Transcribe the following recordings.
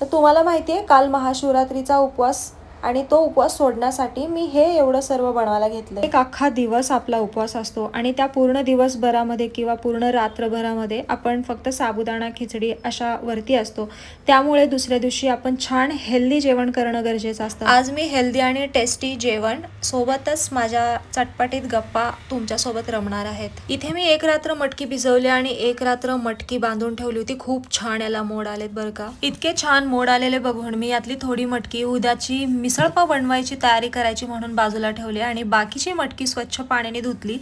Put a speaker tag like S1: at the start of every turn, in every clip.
S1: तर तुम्हाला माहिती आहे काल महाशिवरात्रीचा उपवास आणि तो उपवास सोडण्यासाठी मी हे एवढं सर्व बनवायला घेतलं एक अख्खा दिवस आपला उपवास असतो आणि त्या पूर्ण दिवसभरामध्ये किंवा पूर्ण रात्रभरामध्ये आपण फक्त साबुदाणा खिचडी अशा वरती असतो. त्यामुळे दुसऱ्या दिवशी आपण छान हेल्दी जेवण करणं गरजेचं असतं. आज मी हेल्दी आणि टेस्टी जेवण सोबतच माझ्या चटपटीत गप्पा तुमच्यासोबत रमणार आहेत. इथे मी एक रात्र मटकी भिजवली आणि एक रात्र मटकी बांधून ठेवली होती. खूप छान याला मोड आलेत बरं का. इतके छान मोड आलेले बघून मी यातली थोडी मटकी उद्याची मिसळपाव बनवायची तयारी करायची म्हणून बाजूला ठेवली आणि बाकीची मटकी स्वच्छ पाण्याने धुतली.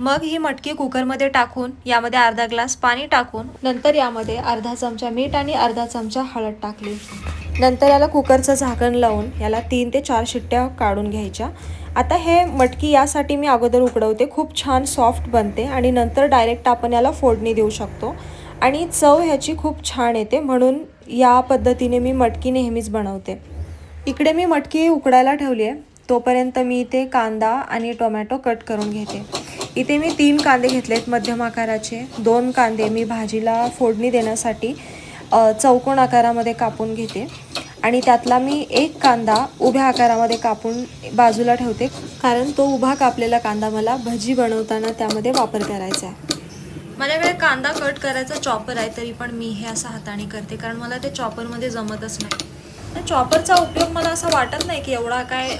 S1: मग ही मटकी कुकरमध्ये टाकून यामध्ये अर्धा ग्लास पाणी टाकून नंतर यामध्ये अर्धा चमचा मीठ आणि अर्धा चमचा हळद टाकली. नंतर याला कुकरचं झाकण लावून याला तीन ते चार शिट्ट्या काढून घ्यायच्या. आता हे मटकी यासाठी मी अगोदर उकडवते. खूप छान सॉफ्ट बनते आणि नंतर डायरेक्ट आपण याला फोडणी देऊ शकतो. आणि चव ह्याची खूप छान येते म्हणून या पद्धतीने मी मटकी नेहमीच बनवते. इकडे मी मटकी उकडायला ठेवली आहे तोपर्यंत मी इथे कांदा आणि टोमॅटो कट करून घेते. इथे मी तीन कांदे घेतलेत मध्यम आकाराचे. दोन कांदे मी भाजीला फोडणी देण्यासाठी चौकोन आकारामध्ये कापून घेते. आणि त्यातला मी एक कांदा उभ्या आकारामध्ये कापून बाजूला ठेवते. कारण तो उभा कापलेला कांदा मला भजी बनवताना त्यामध्ये वापर करायचा आहे. माझ्याकडे कांदा कट करायचा चॉपर आहे तरी पण मी हे असं हाताने करते. कारण मला ते चॉपरमध्ये जमतच नाही. चॉपरचा उपयोग मला असं वाटत नाही की एवढा काय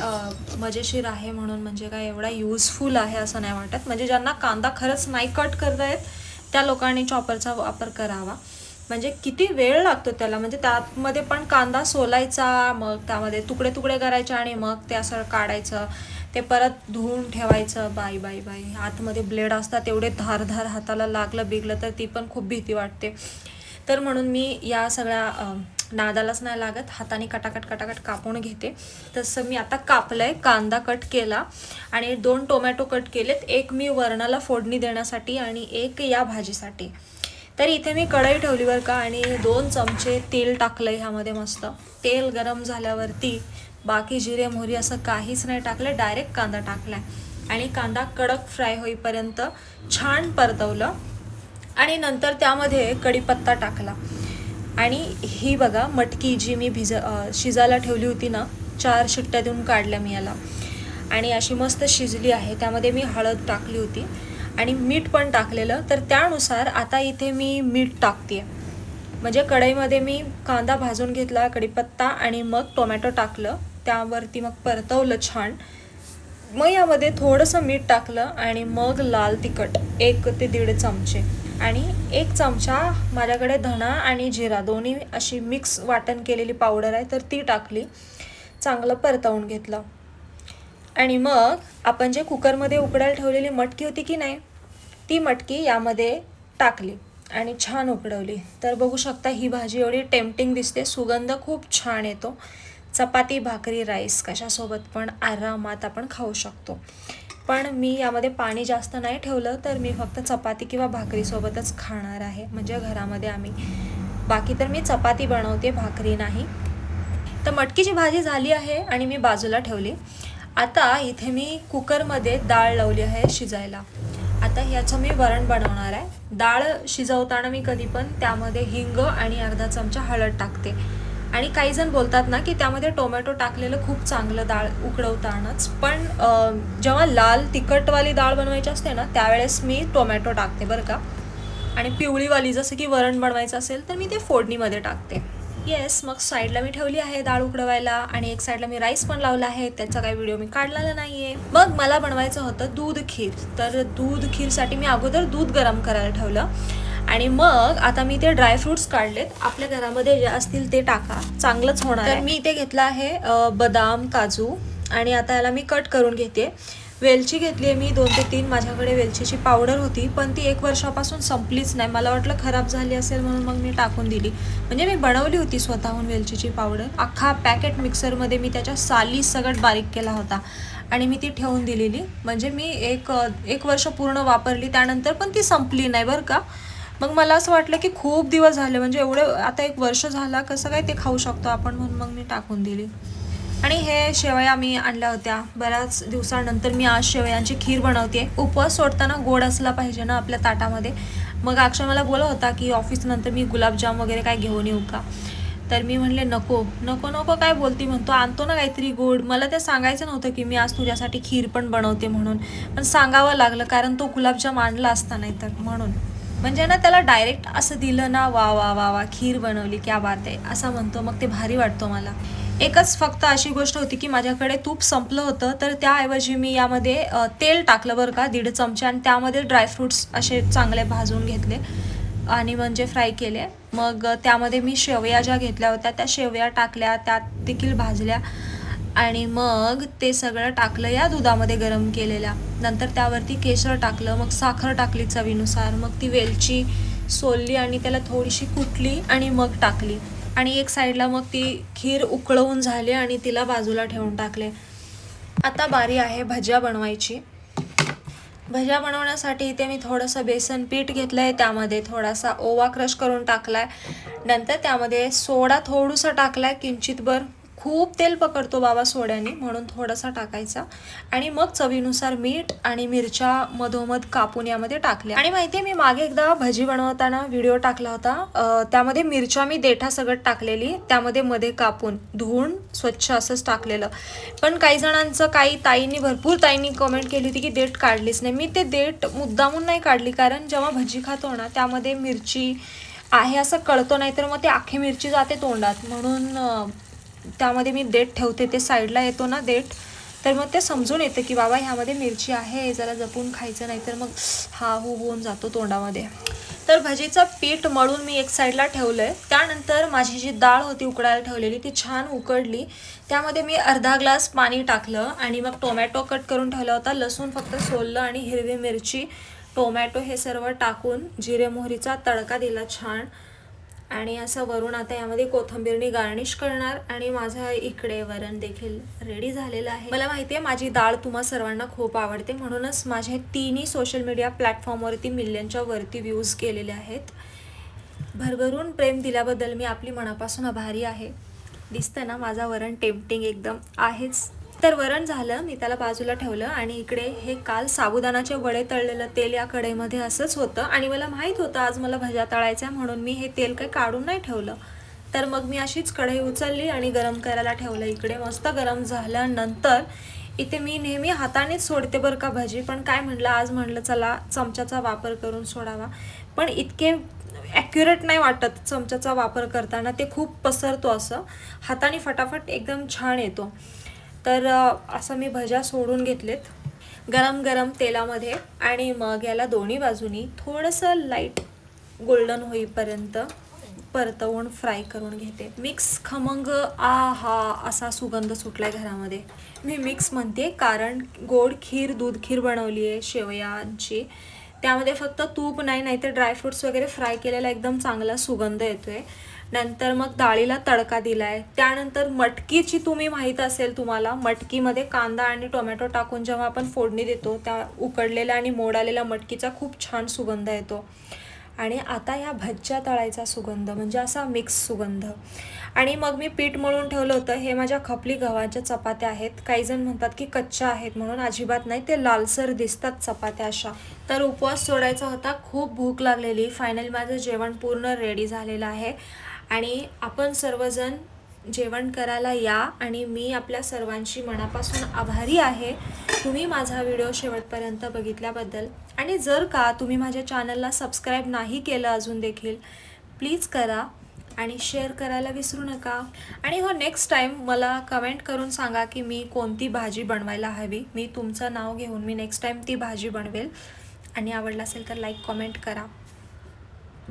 S1: मजेशीर आहे म्हणून म्हणजे काय एवढा युजफुल आहे असं नाही वाटत. म्हणजे ज्यांना कांदा खरंच नाही कट करता येत त्या लोकांनी चॉपरचा वापर करावा. म्हणजे किती वेळ लागतो त्याला? म्हणजे त्यामध्ये पण कांदा सोलायचा मग त्यामध्ये तुकडे तुकडे करायचे आणि मग ते असं काढायचं. ते परत धुवून ठेवायचं. बाई बाई बाई. आतमध्ये ब्लेड असतात तेवढे धार धार हाताला लागलं बिगलं तर ती पण खूप भीती वाटते. तर म्हणून मी या सगळ्या नादालाच नाही लागत. हाताने कटाकट कटाकट कापून घेते. तसं मी आता कापलंय कांदा कट केला आणि दोन टोमॅटो कट केलेत. एक मी वरणाला फोडणी देण्यासाठी आणि एक या भाजीसाठी. तर इथे मी कढई ठेवली बरं का आणि दोन चमचे तेल टाकलं ह्यामध्ये मस्त. तेल गरम झाल्यावरती बाकी जिरे मोहरी असं काहीच नाही टाकलं. डायरेक्ट कांदा टाकलाय. आणि कांदा कडक फ्राय होईपर्यंत छान परतवलं. आणि नंतर त्यामध्ये कढीपत्ता टाकला. आणि ही बघा मटकी जी मी भिज शिजायला ठेवली होती ना चार शिट्ट्या देऊन काढल्या मी याला. आणि अशी मस्त शिजली आहे. त्यामध्ये मी हळद टाकली होती आणि मीठ पण टाकलेलं. तर त्यानुसार आता इथे मी मीठ टाकते म्हणजे कढईमध्ये मी कांदा भाजून घेतला कढीपत्ता आणि मग टोमॅटो टाकलं. त्यावरती मग परतवलं छान. मग यामध्ये थोडंसं मीठ टाकलं आणि मग लाल तिखट एक ते दीड चमचे. आणि एक चमचा माझ्याकडे धणा आणि जिरा दोन्ही अशी मिक्स वाटण केलेली पावडर आहे तर ती टाकली. चांगलं परतवून घेतलं. आणि मग आपण जे कुकरमध्ये उकडायला ठेवलेली मटकी होती की नाही ती मटकी यामध्ये टाकली आणि छान उकडवली. तर बघू शकता ही भाजी एवढी टेम्पटिंग दिसते सुगंध खूप छान येतो. चपाती भाकरी राईस कशासोबत पण आरामात आपण खाऊ शकतो. पण मी यामध्ये पाणी जास्त नाही ठेवलं तर मी फक्त चपाती किंवा भाकरीसोबतच खाणार आहे. म्हणजे घरामध्ये आम्ही. बाकी तर मी चपाती बनवते भाकरी नाही. तर मटकीची भाजी झाली आहे आणि मी बाजूला ठेवली. आता इथे मी कुकरमध्ये डाळ लावली आहे शिजायला. आता ह्याचं मी वरण बनवणार आहे. डाळ शिजवताना मी कधी पण त्यामध्ये हिंग आणि अर्धा चमचा हळद टाकते. आणि काही जण बोलतात ना की त्यामध्ये टोमॅटो टाकलेलं खूप चांगलं डाळ उकडवतानाच. पण जेव्हा लाल तिखटवाली डाळ बनवायची असते ना त्यावेळेस मी टोमॅटो टाकते बरं का. आणि पिवळीवाली जसं की वरण बनवायचं असेल तर मी ते फोडणीमध्ये टाकते. येस मग साईडला मी ठेवली आहे डाळ उकडवायला आणि एक साईडला मी राईस पण लावला आहे त्याचा काही व्हिडिओ मी काढलेला नाही आहे मग मला बनवायचं होतं दूध खीर. तर दूध खीरसाठी मी अगोदर दूध गरम करायला ठेवलं. आणि मग आता मी ते ड्रायफ्रुट्स काढलेत. आपल्या घरामध्ये जे असतील ते टाका. चांगलंच होणार तर मी इथे घेतलं आहे बदाम काजू आणि आता याला मी कट करून घेते. वेलची घेतली आहे मी दोन ते तीन. माझ्याकडे वेलचीची पावडर होती पण ती एक वर्षापासून संपलीच नाही. मला वाटलं खराब झाली असेल म्हणून मग मी टाकून दिली. म्हणजे मी बनवली होती स्वतःहून वेलचीची पावडर अख्खा पॅकेट मिक्सरमध्ये मी त्याच्या साली सगळं बारीक केला होता. आणि मी ती ठेवून दिलेली. म्हणजे मी एक एक वर्ष पूर्ण वापरली. त्यानंतर पण ती संपली नाही बरं का. मग मला असं वाटलं की खूप दिवस झाले म्हणजे एवढे आता एक वर्ष झाला कसं काय ते खाऊ शकतो आपण म्हणून मग मी टाकून दिली. आणि हे शेवया मी आणल्या होत्या. बऱ्याच दिवसानंतर मी आज शेवयांची खीर बनवते. उपवास सोडताना गोड असला पाहिजे ना आपल्या ताटामध्ये. मग अक्षय मला बोला होता की ऑफिसनंतर मी गुलाबजाम वगैरे काय घेऊन येऊ का? तर मी म्हणले नको नको नको काय बोलती म्हणतो? आणतो ना काहीतरी गोड. मला ते सांगायचं नव्हतं की मी आज तुझ्यासाठी खीर पण बनवते म्हणून. पण सांगावं लागलं कारण तो गुलाबजाम आणला असता नाही तर म्हणून. म्हणजे ना त्याला डायरेक्ट असं दिलं ना वा वा वा वा खीर बनवली क्या बात आहे असं म्हणतो. मग ते भारी वाटतो मला. एकच फक्त अशी गोष्ट होती की माझ्याकडे तूप संपलं होतं तर त्याऐवजी मी यामध्ये तेल टाकलं बरं का दीड चमचे आणि त्यामध्ये ड्रायफ्रूट्स असे चांगले भाजून घेतले आणि म्हणजे फ्राय केले. मग त्यामध्ये मी शेवया ज्या घेतल्या होत्या त्या शेवया टाकल्या त्यात देखील भाजल्या. आणि मग ते सगळं टाकलं या दुधामध्ये गरम केलेल्या. नंतर त्यावरती केशर टाकलं मग साखर टाकली चवीनुसार. मग ती वेलची सोलली आणि त्याला थोडीशी कुटली आणि मग टाकली. आणि एक साईडला मग ती खीर उकळवून झाली आणि तिला बाजूला ठेवून टाकले. आता बारी आहे भज्या बनवायची. भज्या बनवण्यासाठी इथे मी थोडंसं बेसन पीठ घेतलं आहे त्यामध्ये थोडासा ओवा क्रश करून टाकला आहे नंतर त्यामध्ये सोडा थोडंसं टाकला आहे किंचितभर. खूप तेल पकडतो बाबा सोड्याने म्हणून थोडासा टाकायचा. आणि मग चवीनुसार मीठ आणि मिरच्या मधोमध कापून यामध्ये टाकल्या. आणि माहिती आहे मी मागे एकदा भजी बनवताना व्हिडिओ टाकला होता. त्यामध्ये मिरच्या मी देठा सगळं टाकलेली त्यामध्ये मध्ये कापून धुवून स्वच्छ असंच टाकलेलं. पण काही जणांचं काही ताईंनी भरपूर ताईंनी कमेंट केली होती की देठ काढलीच नाही. मी ते देठ मुद्दामून नाही काढली कारण जेव्हा भजी खातो ना त्यामध्ये मिरची आहे असं कळतो नाही तर मग ते आखी मिरची जाते तोंडात. म्हणून त्यामध्ये मी देठ ठेवते ते साईडला येतो ना देठ तर मग ते समजून येतं की बाबा ह्यामध्ये मिरची आहे जरा जपून खायचं नाही तर मग हा हो होऊन जातो तोंडामध्ये. तर भजीचं पीठ मळून मी एक साईडला ठेवलं आहे त्यानंतर माझी जी डाळ होती उकडायला ठेवलेली ती छान उकडली. त्यामध्ये मी अर्धा ग्लास पाणी टाकलं आणि मग टोमॅटो कट करून ठेवला होता. लसूण फक्त सोललं आणि हिरवी मिरची टोमॅटो हे सर्व टाकून जिरे मोहरीचा तडका दिला छान. आणि असं वरून आता यामध्ये कोथंबीरनी गार्निश करणार आणि माझं इकडे वरण देखील रेडी झालेलं आहे. मला माहिती आहे माझी डाळ तुम्हा सर्वांना खूप आवडते. म्हणूनच माझे तिन्ही सोशल मीडिया प्लॅटफॉर्मवरती मिलियनच्या वरती व्ह्यूज केलेले आहेत. भरभरून प्रेम दिल्याबद्दल मी आपली मनापासून आभारी आहे. दिसतं ना माझा वरण टेम्पटिंग एकदम आहेच. तर वरण झालं मी त्याला बाजूला ठेवलं आणि इकडे हे काल साबुदानाचे वडे तळलेलं तेल या कढईमध्ये असंच होतं आणि मला माहीत होतं आज मला भज्या तळायच्या म्हणून मी हे तेल काही काढून नाही ठेवलं. तर मग मी अशीच कढई उचलली आणि गरम करायला ठेवलं इकडे. मस्त गरम झाल्यानंतर इथे मी नेहमी हातानेच सोडते बरं का भजी पण काय म्हणलं आज म्हणलं चला चमच्याचा वापर करून सोडावा. पण इतके ॲक्युरेट नाही वाटत चमच्याचा वापर करताना ते खूप पसरतो असं. हाताने फटाफट एकदम छान येतो. तर असं मी भज्या सोडून घेतलेत. गरम गरम तेलामध्ये आणि मग याला दोन्ही बाजूनी थोडंसं लाइट गोल्डन होईपर्यंत परतवून फ्राय करून घेते. मिक्स खमंग आ हा असा सुगंध सुटला आहे घरामध्ये. मी मिक्स म्हणते कारण गोड खीर दूध खीर बनवली आहे शेवयांची. त्यामध्ये फक्त तूप नाही नाहीतर ड्रायफ्रुट्स वगैरे फ्राय केलेला एकदम चांगला सुगंध येतो आहे नंतर मग डाळीला तडका दिला आहे त्यानंतर मटकीची तुम्ही माहीत असेल तुम्हाला मटकीमध्ये कांदा आणि टोमॅटो टाकून जेव्हा आपण फोडणी देतो त्या उकडलेल्या आणि मोड आलेल्या मटकीचा खूप छान सुगंध येतो. आणि आता ह्या भज्या तळायचा सुगंध म्हणजे असा मिक्स सुगंध. आणि मग मी पीठ मळून ठेवलं होतं. हे माझ्या खपली गव्हाच्या चपात्या आहेत. काही जण म्हणतात की कच्च्या आहेत म्हणून. अजिबात नाही ते लालसर दिसतात चपात्या अशा. तर उपवास सोडायचा होता. खूप भूक लागलेली. फायनल माझं जेवण पूर्ण रेडी झालेलं आहे. आणि आपण सर्वजण जेवण करायला या आणि मी आपल्या सर्वांशी मनापासून आभारी आहे. तुम्ही माझा व्हिडिओ शेवटपर्यंत बघितल्याबद्दल आणि जर का तुम्ही माझ्या चॅनलला सबस्क्राईब नाही केलं अजून देखील प्लीज करा आणि शेअर करायला विसरू नका. आणि हो नेक्स्ट टाईम मला कमेंट करून सांगा की मी कोणती भाजी बनवायला हवी. मी तुमचं नाव घेऊन मी नेक्स्ट टाईम ती भाजी बनवेल. आणि आवडलं असेल तर लाईक कमेंट करा.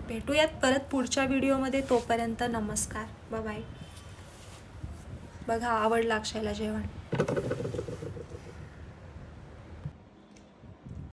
S1: भेटूयात परत पुढच्या व्हिडिओमध्ये तोपर्यंत नमस्कार. बाय बघा आवडलं अक्षयला जेवण.